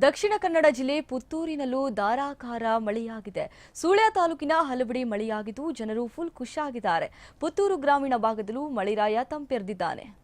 ದಕ್ಷಿಣ ಕನ್ನಡ ಜಿಲ್ಲೆ ಪುತ್ತೂರಿನಲ್ಲೂ ಧಾರಾಕಾರ ಮಳೆಯಾಗಿದೆ. ಸೂಳ್ಯ ತಾಲೂಕಿನ ಹಲವೆಡೆ ಮಳೆಯಾಗಿದ್ದು ಜನರು ಫುಲ್ ಖುಷಿಯಾಗಿದ್ದಾರೆ. ಪುತ್ತೂರು ಗ್ರಾಮೀಣ ಭಾಗದಲ್ಲೂ ಮಳೆರಾಯ ತಂಪೆರೆದಿದ್ದಾನೆ.